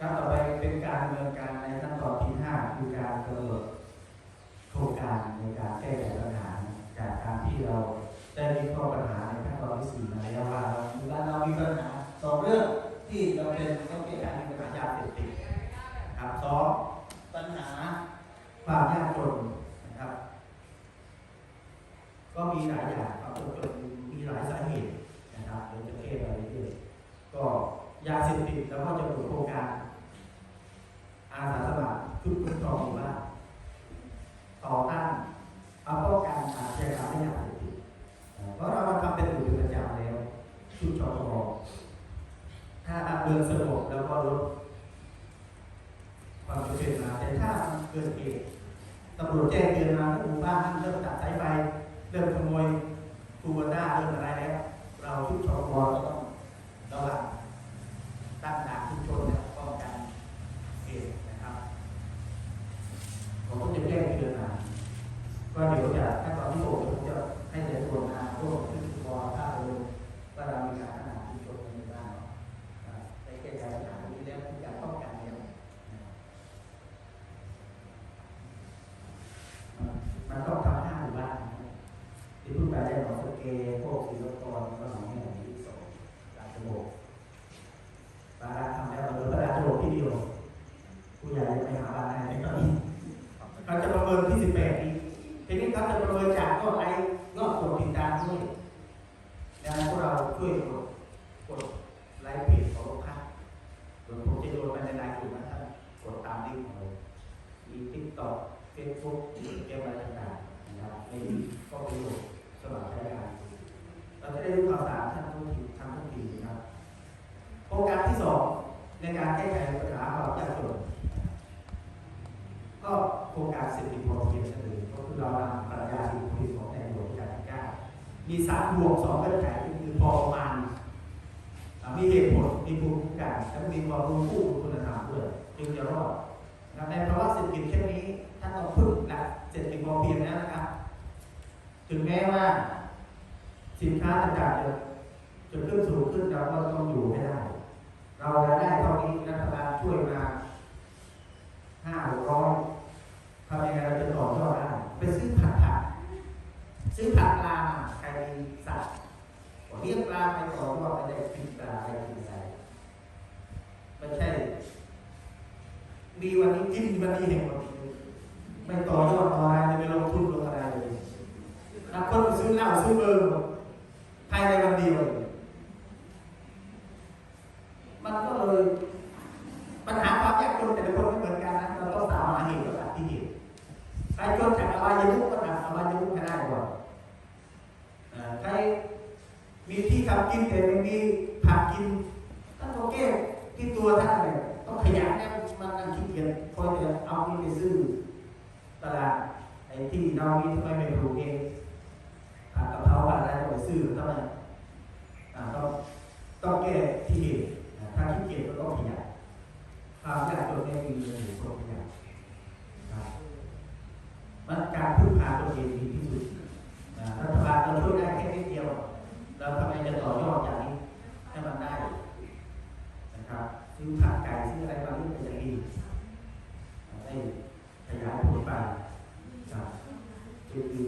ครับต่อไปเป็นการดำเนินการในขั้นตอนที่ห้าคือการกำหนดโครงการในการแก้ไขปัญหาจากการที่เราได้วิเคราะห์ปัญหาในขั้นตอนที่สี่มาแล้วว่าเวลาเรามีปัญหาสองเรื่องที่เราเป็นต้องแก้ไขปัญหายาเสพติดครับสองปัญหาความยากจนนะครับ ก็มีหลายอย่างความยากจนมีหลายสาเหตุนะครับเดี๋ยวจะแก้ไปเรื่อยก็ยาเสพติดแล้วก็จะมีโครงการ อาสาสมัครชุดคุ้มครองหมู่บ้านต่อต้านเอาป้องกันอาชญากรรมไม่ยาเสพติดเอ่อเพราะเราทำเป็นอยู่เป็นประจำแล้วชุดชอทถ้าเมืองสงบแล้วก็ลดความเป็นเป็นมาแต่ถ้าเกิดเหตุตำรวจแจ้งเตือนมาหมู่บ้านเริ่มตัดสายไฟเริ่มขโมยทูบด้าเริ่มอะไรแล้ว เราชุดชอทก็ต้องระวังตั้งด่านชุมชนเนี่ยป้องกัน เหตุนะครับผมก็จะแจ้งเตือนมา ก็เดี๋ยวจะขั้นตอนที่ผมจะให้ในส่วนงานร่วมขึ้นบอถ้าเราว่าเรามีการพัฒนาชุมชนในบ้านเราอ่าได้แก้ไขปัญหาตรงนี้แล้วมีการป้องกันแล้วมันต้องทำห้าหมู่บ้านที่พูดไปได้หนองสเกพวกศิลปกรก็หนองแห่งที่สองราชโบกบาราทำแล้วเราเหลือพระราชโบกที่เดียว ผู้ใหญ่จะไปหาบ้านไหนตอนนี้เขาจะประเมินที่ 18ปี ทีนี้เขาจะประเมินจากยอดไลค์ยอดกดติดตามด้วยดังนั้นพวกเราช่วยกดกดไลค์เพจของโรงพักเดี๋ยวผมจะโยนไปในไลน์กลุ่มนะท่านกดตามลิงก์ของเรามีทิกตอกเฟซบุ๊กเกมอะไรต่างๆนะครับในนี้ก็ประโยชน์สำหรับใช้งานเราจะได้รู้ข่าวสารท่านทุกทีทำทุกทีนะครับโครงการที่สองในการแก้ไขปัญหาความยากจนก็โครงการเศรษฐกิจพอเพียง รานำปรัชาสิ่งที่ของในหลวงรัชกาลที่เก้ามีสามบวกสองเงื่อนไขคือพอประมาณมีเหตุผลมีภูมิคุ้มกันและมีความรู้คู่คุณธรรมด้วยจึงจะรอดนะในภาวะเศรษฐกิจเช่นนี้ท่านต้องพึ่งหลักเศรษฐกิจพอเพียงนะครับ ถึงแม้ว่าสินค้าต่างๆจะจะขึ้นสูงขึ้นเราก็ต้องอยู่ให้ได้ เรารายได้เท่านี้รัฐบาลช่วยมาห้าหกร้อยทำยังไงเราจะต่อยอดได้ ไปซื้อผักผักซื้อผักปลาใครมีสัตว์ก็เลี้ยงปลาไปต่อยอดไปได้กินปลาไปกินใส่ไม่ใช่ มีวันนี้กินวันนี้เห็นวันนี้ไม่ต่อยอดต่ออะไรไม่ลงทุนลงอะไรเลยแล้วคนซื้อเหล้าซื้อเบอร์ภายในวันเดียวมันก็เลยปัญหาความยากจนแต่ละคนไม่เหมือนกันนะเราต้องสาวหาเหตุกับที่เหตุ ใครจนจากอบายมุกก็ทำอบายมุกให้ได้ก่อนเอ่อใครมีที่ทำกินแต่ไม่มีผักกินท่านต้องแก้ที่ตัวท่านเลยต้องขยันนะมันนั่งขี้เกียจคอยจะเอานี่ไปซื้อตลาดไอ้ที่เรานี่ทำไมไม่ปลูกเองผักกะเพราอะไรไปซื้อทำไมต้องต้องแก้ที่เหตุถ้าขี้เกียจก็ต้องขยันความยากจนเนี่ยมีอยู่ครบทุกอย่างาตัวเองดีที่สุดรัฐบาลเราช่วยได้แค่นิดเดียว เราทำไมจะต่อยอดอย่างนี้ให้มันได้นะครับซื้อผักไก่ซื้ออะไรบาเรื่องเป็นอย่างดีให้ขยายผลไปจุดบจึง